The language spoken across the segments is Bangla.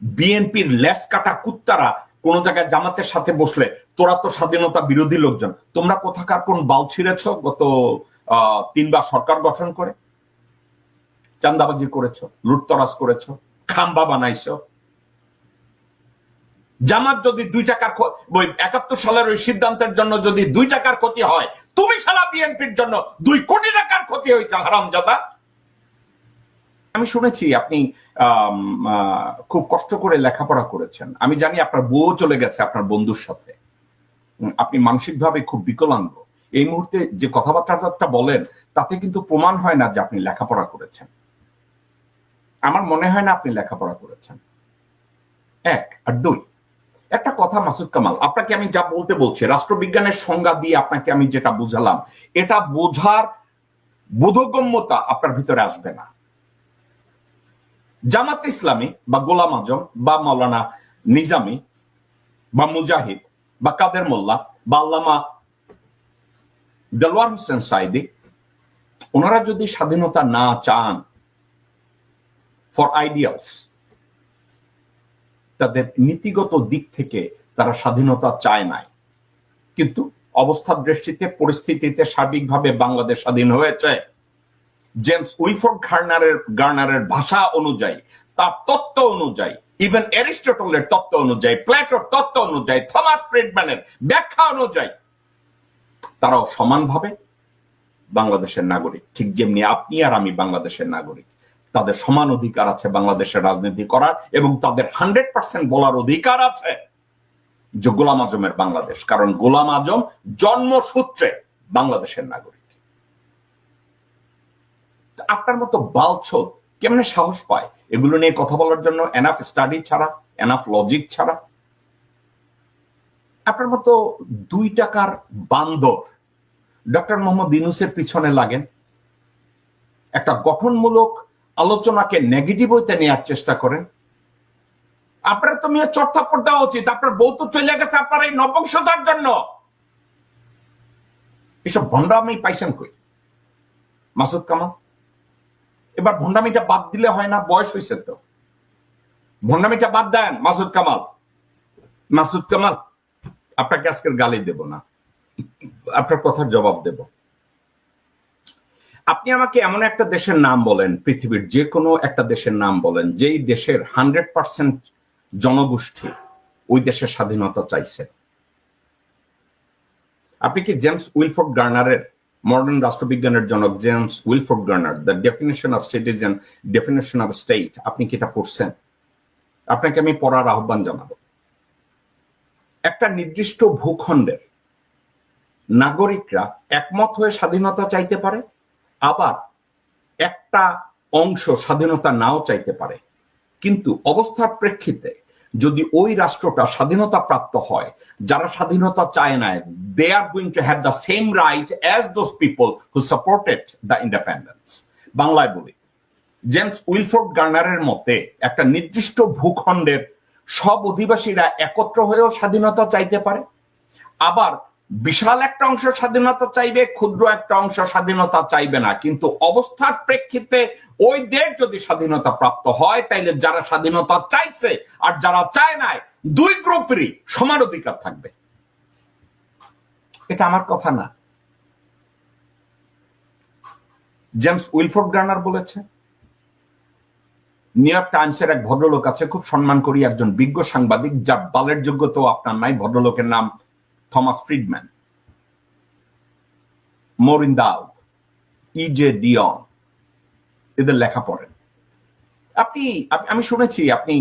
বিএনপির লেস কাটা কুত্তারা কোন জায়গায় জামাতের সাথে বসলে, তোরা তো স্বাধীনতা বিরোধী লোকজন, তোমরা কোথাকার কোন বাল ছিঁড়েছ গত তিনবার সরকার গঠন করে? চান্দাবাজি করেছ, লুটতরাজ করেছ, খাম্বা বানাইছো। জামাত যদি দুই টাকার ওই একাত্তর সালের ওই সিদ্ধান্তের জন্য যদি দুই টাকার ক্ষতি হয়, তুমি সারা বিএনপির জন্য দুই কোটি টাকার ক্ষতি হয়েছে, হারামজাদা। আমি শুনেছি আপনি খুব কষ্ট করে লেখাপড়া করেছেন। আমি জানি আপনার বউ চলে গেছে আপনার বন্ধুর সাথে। আপনি মানসিকভাবে খুব বিকলাঙ্গ। এই মুহূর্তে যে কথাবার্তাটা বলেন, তাতে কিন্তু প্রমাণ হয় না যে আপনি লেখাপড়া করেছেন। আমার মনে হয় না আপনি লেখাপড়া করেছেন। এক আর দুই, একটা কথা মাসুদ কামাল, আপনাকে আমি যা বলতে বলছি, রাষ্ট্রবিজ্ঞানের সংজ্ঞা দিয়ে আপনাকে আমি যেটা বুঝালাম, এটা বোঝার বোধগম্যতা আপনার ভিতরে আসবে না। জামাত ইসলামী বা গোলাম আজম বা মাওলানা নিজামি বা মুজাহিদ বা কাদের মোল্লা বা আল্লামা দেলোয়ার হোসেন সাইদি, ওনারা যদি স্বাধীনতা না চান ফর আইডিয়ালস তাদের নীতিগত দিক থেকে তারা স্বাধীনতা চায় নাই। কিন্তু অবস্থার দৃষ্টিতে, পরিস্থিতিতে সার্বিকভাবে বাংলাদেশ স্বাধীন হয়েছে। জেমস উইফোর্ড গার্নারের গার্নারের ভাষা অনুযায়ী, তার তত্ত্ব অনুযায়ী ইভেন অ্যারিস্টটলের তত্ত্ব অনুযায়ী প্ল্যাটোর তত্ত্ব অনুযায়ী থমাস ফ্রিডম্যানের ব্যাখ্যা অনুযায়ী, তারাও সমানভাবে বাংলাদেশের নাগরিক। ঠিক যেমনি আপনি আর আমি বাংলাদেশের নাগরিক। তাদের সমান অধিকার আছে বাংলাদেশের রাজনীতি করার এবং তাদের হান্ড্রেড পার্সেন্ট বলার অধিকার আছে যে গোলাম আজমের বাংলাদেশ। কারণ গোলাম আজম জন্মসূত্রে বাংলাদেশের নাগরিক। আপনার মতো বালছল কেমনে সাহস পায়? এগুলো নিয়ে কথা বলার জন্য এনাফ স্টাডি ছাড়া এনাফ লজিক ছাড়া। আপনার মতো দুই টাকার বান্দর ডক্টর মোহাম্মদ ইনুসের পিছনে লাগেন। একটা গঠনমূলক আলোচনাকে নেগেটিভ হইতে নেওয়ার চেষ্টা করেন। আপনার তো মেয়ে চর্থাপট দেওয়া উচিত। আপনার বউ তো চলে গেছে আপনার এই নবংশতার জন্য। এসব ভণ্ডামি পাইছেন কই? মাসুদ কামাল? এবার ভণ্ডামিটা বাদ দিলে হয় না, বয়স হয়েছে তো। ভণ্ডামিটা বাদ দেন, মাসুদ কামাল। মাসুদ কামাল, আপনাকে আজকের গালি দেব না। আপনার কথার জবাব দেব। আপনি আমাকে এমন একটা দেশের নাম বলেন, পৃথিবীর যে কোনো একটা দেশের নাম বলেন, যেই দেশের হান্ড্রেড পার্সেন্ট জনগোষ্ঠী ওই দেশের স্বাধীনতা চাইছে। আপনি কি জেমস উইলফোর্ড গার্নারের মডার্ন রাষ্ট্রবিজ্ঞানের জনক James Wilford Garner the definition of citizen definition of state আপনি কি এটা পড়ছেন? আপনাকে আমি পড়ার আহ্বান জানাব। একটা নির্দিষ্ট ভূখণ্ডের নাগরিকরা একমত হয়ে স্বাধীনতা চাইতে পারে, আবার একটা অংশ স্বাধীনতা নাও চাইতে পারে। কিন্তু অবস্থার প্রেক্ষিতে যদি ওই রাষ্ট্রটা স্বাধীনতা প্রাপ্ত হয়, যারা স্বাধীনতা চায় না they are going to have the same right as those people who supported the independence বাংলায় বলি জেমস উইলফোর্ড গার্নারের মতে, একটা নির্দিষ্ট ভূখণ্ডের সব অধিবাসীরা একত্র হয়েও স্বাধীনতা চাইতে পারে, আবার বিশাল একটা অংশ স্বাধীনতা চাইবে, ক্ষুদ্র একটা অংশ স্বাধীনতা চাইবে না। কিন্তু অবস্থার প্রেক্ষিতে ওই দেশ যদি স্বাধীনতা প্রাপ্ত হয়, তাইলে যারা স্বাধীনতা চাইছে আর যারা চায় নাই, দুই গ্রুপেরই সমান অধিকার থাকবে। এটা আমার কথা না। জেমস উইলফোর্ড গার্নার বলেছে, নিউ ইয়র্ক টাইমসের এক ভদ্রলোক আছে, খুব সম্মান করি একজন বিজ্ঞ সাংবাদিক, যার বালের যোগ্যতাও আপনার নাই, ভদ্রলোকের নাম Thomas Friedman Maureen Dowd E J Dionne এদের লেখা পড়েন। আপনি আমি শুনেছি আপনি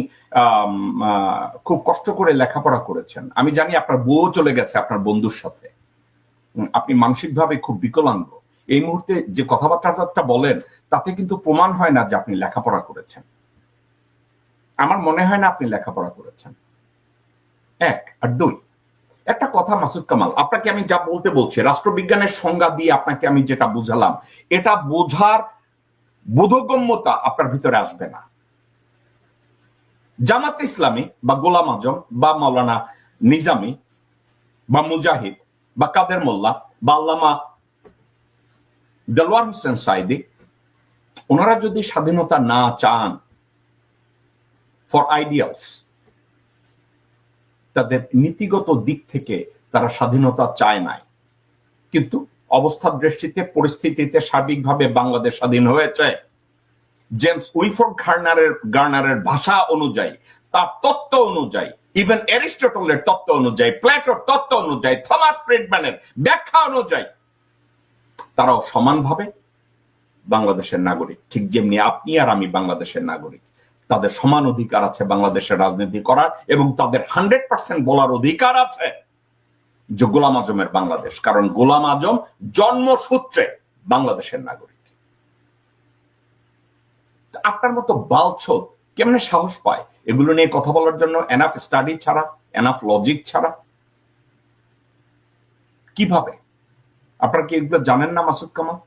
খুব কষ্ট করে লেখাপড়া করেছেন। আমি জানি আপনার বউ চলে গেছে আপনার বন্ধুর সাথে। আপনি মানসিকভাবে খুব বিকলাঙ্গ। এই মুহূর্তে যে কথাবার্তাটা বলেন, তাতে কিন্তু প্রমাণ হয় না যে আপনি লেখাপড়া করেছেন। আমার মনে হয় না আপনি লেখাপড়া করেছেন। এক আর দুই। একটা কথা, মাসুদ কামাল, আপনাকে আমি যা বলতে বলছি, রাষ্ট্রবিজ্ঞানের সংজ্ঞা দিয়ে আপনাকে আমি যেটা বুঝালাম, এটা বোঝার বোধগম্যতা আপনার ভিতরে আসবে না। জামাত ইসলামী বা গোলাম আজম বা মাওলানা নিজামি বা মুজাহিদ বা কাদের মোল্লা বা আল্লামা দেলোয়ার হোসেন সাইদি, ওনারা যদি স্বাধীনতা না চান ফর আইডিয়ালস তাদের নীতিগত দিক থেকে তারা স্বাধীনতা চায় নাই। কিন্তু অবস্থার দৃষ্টিতে পরিস্থিতিতে সার্বিকভাবে বাংলাদেশ স্বাধীন হয়েছে। জেমস উইফোর্ড গার্নারের গার্নারের ভাষা অনুযায়ী, তার তত্ত্ব অনুযায়ী, ইভেন অ্যারিস্টটলের তত্ত্ব অনুযায়ী, প্ল্যাটোর তত্ত্ব অনুযায়ী, থমাস ফ্রিডম্যানের ব্যাখ্যা অনুযায়ী, তারাও সমানভাবে বাংলাদেশের নাগরিক। ঠিক যেমনি আপনি আর আমি বাংলাদেশের নাগরিক। তাদের সমান অধিকার আছে বাংলাদেশের রাজনীতি করার এবং তাদের হান্ড্রেড পার্সেন্ট বলার অধিকার আছে যে গোলাম আজমের বাংলাদেশ। কারণ গোলাম আজম জন্মসূত্রে বাংলাদেশের নাগরিক। আপনার মতো বালছল কেমনে সাহস পায় এগুলো নিয়ে কথা বলার জন্য? এনাফ স্টাডি ছাড়া এনাফ লজিক ছাড়া? কীভাবে? আপনারা কি এগুলো জানেন না মাসুদ কামাল?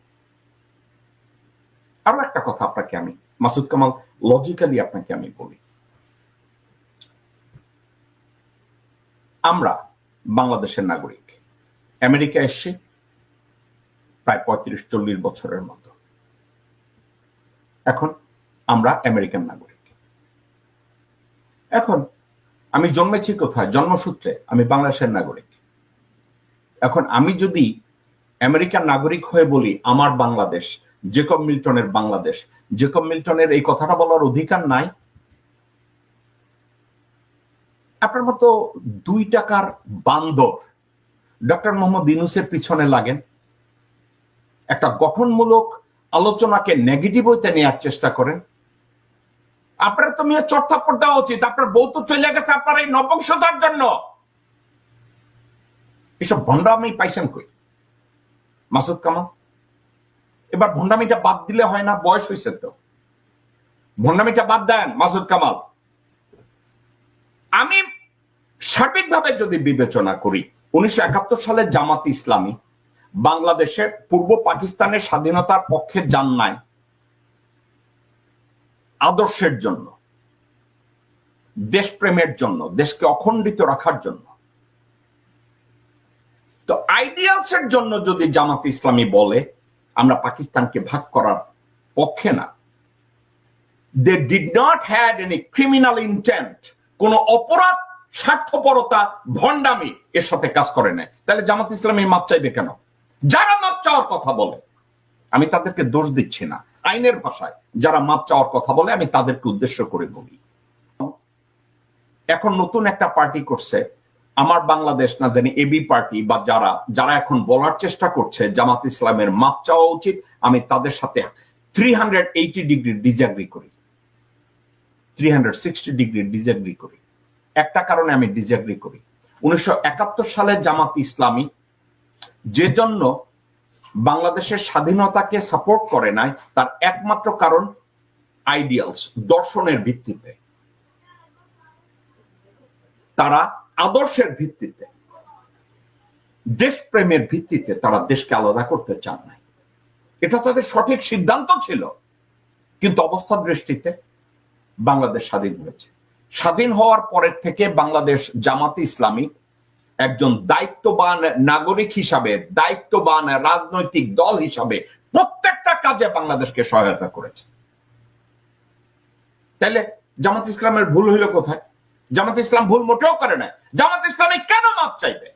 আরও একটা কথা আপনাকে আমি, মাসুদ কামাল লজিক্যালি আপনাকে আমি বলি, আমরা বাংলাদেশের নাগরিক, আমেরিকা এসছি প্রায় পঁয়ত্রিশ, চল্লিশ বছরের মতো। এখন আমরা আমেরিকান নাগরিক। এখন আমি জন্মেছি কোথায়? জন্মসূত্রে আমি বাংলাদেশের নাগরিক। এখন আমি যদি আমেরিকান নাগরিক হয়ে বলি, আমার বাংলাদেশ জেকব মিল্টনের বাংলাদেশ। জেকব মিল্টনের এই কথাটা বলার অধিকার নাই। আপনার মতো দুই টাকার বান্দর ডক্টর মোহাম্মদ ইউনুসের পিছনে লাগেন। একটা গঠনমূলক আলোচনাকে নেগেটিভ হইতে নেওয়ার চেষ্টা করেন। আপনার তো মেয়ে চর্থাপ্পর দেওয়া উচিত। আপনার বউ তো চলে গেছে আপনার এই নবংশতার জন্য। এসব ভণ্ডামি পাইছেন কই? মাসুদ কামাল? এবার ভণ্ডামিটা বাদ দিলে হয় না, বয়স হয়েছে তো। ভণ্ডামিটা বাদ দেন, মাসুদ কামাল। আমি সার্বিকভাবে যদি বিবেচনা করি, উনিশশো একাত্তর সালে জামাত ইসলামী বাংলাদেশের পূর্ব পাকিস্তানের স্বাধীনতার পক্ষে যান নাই আদর্শের জন্য, দেশপ্রেমের জন্য, দেশকে অখণ্ডিত রাখার জন্য। তো আইডিয়ালস এর জন্য যদি জামাত ইসলামী বলে আমরা পাকিস্তানকে ভাগ করার পক্ষে না। They did not had any criminal intent কোন অপরাধ, স্বার্থপরতা, ভণ্ডামি এর সাথে কাজ করে নেয় তাহলে জামাত ইসলামী মাপ চাইবে কেন? যারা মাপ চাওয়ার কথা বলে, আমি তাদেরকে দোষ দিচ্ছি না। আইনের ভাষায় যারা মাপ চাওয়ার কথা বলে, আমি তাদেরকে উদ্দেশ্য করে বলি। এখন নতুন একটা পার্টি করছে আমার বাংলাদেশ না জানি এবি পার্টি বা যারা যারা এখন বলার চেষ্টা করছে জামাত ইসলামের মাপ চাওয়া উচিত, আমি তাদের সাথে three hundred eighty degree disagree করি। Three hundred sixty degree disagree করি। একটা কারণে আমি ডিজাগ্রি করি। উনিশশো একাত্তর সালে জামাত ইসলামী যে জন্য বাংলাদেশের স্বাধীনতাকে সাপোর্ট করে নাই, তার একমাত্র কারণ আইডিয়ালস দর্শনের ভিত্তিতে। তারা আদর্শের ভিত্তিতে, দেশপ্রেমের ভিত্তিতে তারা দেশকে আলাদা করতে চান নাই। এটা তাদের সঠিক সিদ্ধান্ত ছিল, কিন্তু অবস্থার দৃষ্টিতে বাংলাদেশ স্বাধীন হয়েছে। স্বাধীন হওয়ার পরের থেকে বাংলাদেশ জামাত ইসলামী একজন দায়িত্ববান নাগরিক হিসাবে, দায়িত্ববান রাজনৈতিক দল হিসাবে প্রত্যেকটা কাজে বাংলাদেশকে সহায়তা করেছে। তাইলে জামাত ইসলামের ভুল হইল কোথায়? জামাত ইসলাম ভুল মোটেও করে না জামাত ইসলামে কেন মাপ চাইবে?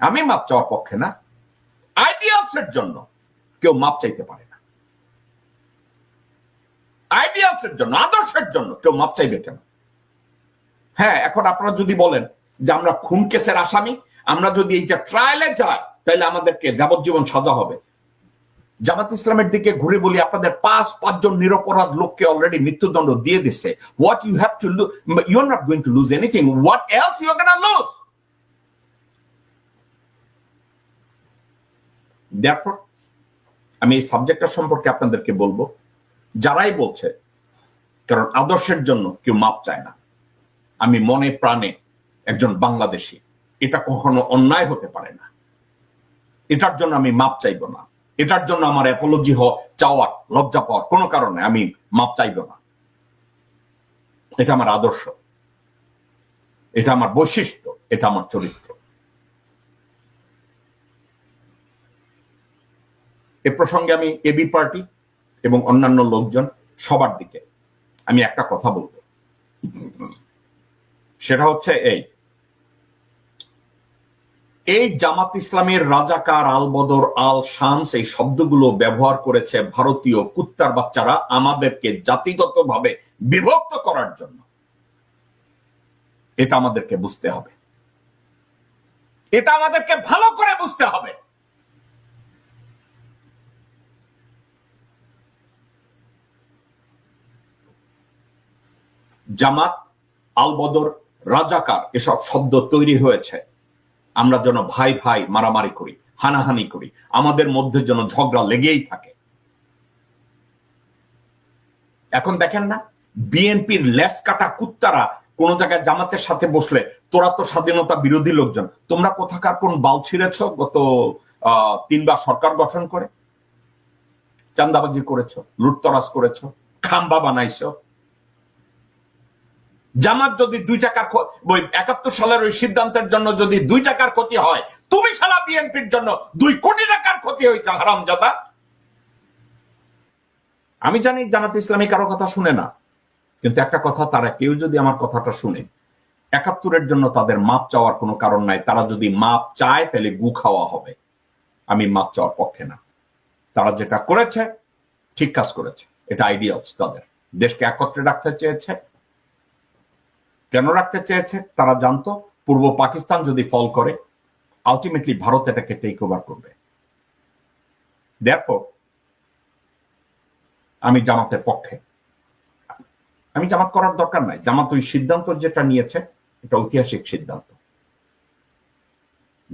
আমি মাপ চাওয়ার পক্ষে না। আইডিয়ালস এর জন্য কেউ মাপ চাইতে পারে না। আইডিয়ালস এর জন্য, আদর্শের জন্য কেউ মাপ চাইবে কেন? হ্যাঁ এখন আপনারা যদি বলেন যে আমরা খুন কেসের আসামি, আমরা যদি এইটা ট্রায়ালে যাই, তাহলে আমাদেরকে যাবজ্জীবন সাজা হবে। জামাত ইসলামের দিকে ঘুরে বলি, আপনাদের পাঁচ, পাঁচজন নিরপরাধ লোককে অলরেডি মৃত্যুদণ্ড দিয়ে দিছে। What you have to you are not going to lose anything what else you gonna lose আমি এই সাবজেক্টটা সম্পর্কে আপনাদেরকে বলব। যারাই বলছে, কারণ আদর্শের জন্য কেউ মাপ চায় না। আমি মনে প্রাণে একজন বাংলাদেশি। এটা কখনো অন্যায় হতে পারে না। এটার জন্য আমি মাপ চাইব না। এটার জন্য আমার অ্যাপোলজি চাওয়ার লজ্জা পাওয়ার কোনো কারণে, আমি মাপ চাইব না। এটা আমার আদর্শ। এটা আমার বৈশিষ্ট্য, এটা আমার চরিত্র। এ প্রসঙ্গে আমি এবি পার্টি এবং অন্যান্য লোকজন, সবার দিকে আমি একটা কথা বলব। সেটা হচ্ছে এই এই জামাত ইসলামের রাজাকার আল বদর আল শামস এই শব্দগুলো ব্যবহার করেছে ভারতীয় কুত্তার বাচ্চারা আমাদেরকে জাতিগতভাবে বিভক্ত করার জন্য। এটা আমাদেরকে বুঝতে হবে। এটা আমাদেরকে ভালো করে বুঝতে হবে। জামাত আল বদর রাজাকার এসব শব্দ তৈরি হয়েছে। আমরা যেন ভাই ভাই মারামারি করি, হানাহানি করি, আমাদের মধ্যে যেন ঝগড়া লেগেই থাকে। এখন দেখেন না, বিএনপির লেস কাটা কুত্তারা কোন জায়গায় জামাতের সাথে বসলে তোরা তো স্বাধীনতা বিরোধী লোকজন, তোমরা কোথাকার কোন বাল ছিঁড়েছ গত তিনবার সরকার গঠন করে? চান্দাবাজি করেছ, লুটতরাজ করেছ, খাম্বা বানাইছো জামাত যদি দুই টাকার ওই একাত্তর সালের ওই সিদ্ধান্তের জন্য যদি দুই টাকার ক্ষতি হয়, তুমি সারা বিএনপির জন্য দুই কোটি টাকার ক্ষতি হয়েছে হারামজাদা আমি জানি জামাত ইসলামী কারও কথা শুনে না, কিন্তু একটা কথা তারা কেউ যদি আমার কথাটা শুনে, একাত্তরের জন্য তাদের মাপ চাওয়ার কোনো কারণ নাই। তারা যদি মাপ চায়, তাহলে গু খাওয়া হবে। আমি মাপ চাওয়ার পক্ষে না। তারা যেটা করেছে, ঠিক কাজ করেছে। এটা আইডিয়ালস তাদের। দেশকে একত্রে রাখতে চেয়েছে। কেন রাখতে চেয়েছে? তারা জানতো, পূর্ব পাকিস্তান যদি ফল করে আলটিমেটলি ভারত এটাকে টেক ওভার করবে। দেখো আমি জামাতের পক্ষে। আমি জামাত করার দরকার নাই। জামাত ওই সিদ্ধান্ত যেটা নিয়েছে, এটা ঐতিহাসিক সিদ্ধান্ত।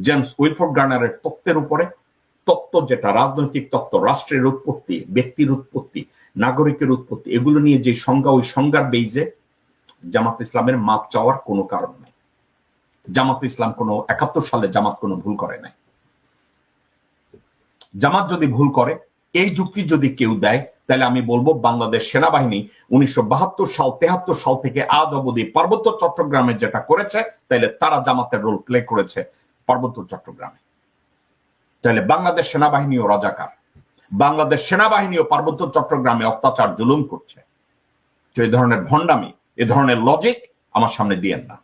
জেমস উইলফোর্ড গার্নারের তত্ত্বের উপরে, তত্ত্ব যেটা, রাজনৈতিক তত্ত্ব, রাষ্ট্রের উৎপত্তি, ব্যক্তির উৎপত্তি, নাগরিকের উৎপত্তি, এগুলো নিয়ে যে সংজ্ঞা, ওই সংজ্ঞার বেইজে জামাত ইসলামের মাপ চাওয়ার কোনো কারণ নাই। জামাত ইসলাম কোনো একাত্তর সালে জামাত কোনো ভুল করে নাই। জামাত যদি ভুল করে, এই যুক্তি যদি কেউ দেয়, তাহলে আমি বলব বাংলাদেশ সেনাবাহিনী উনিশশো বাহাত্তর সাল, তেহাত্তর সাল থেকে আজ অবধি পার্বত্য চট্টগ্রামে যেটা করেছে, তাহলে তারা জামাতের রোল প্লে করেছে পার্বত্য চট্টগ্রামে। তাহলে বাংলাদেশ সেনাবাহিনীও রাজাকার। বাংলাদেশ সেনাবাহিনীও পার্বত্য চট্টগ্রামে অত্যাচার জুলুম করছে। তো এই ধরনের ভণ্ডামি এ ধরনের লজিক আমার সামনে দিয়েন না।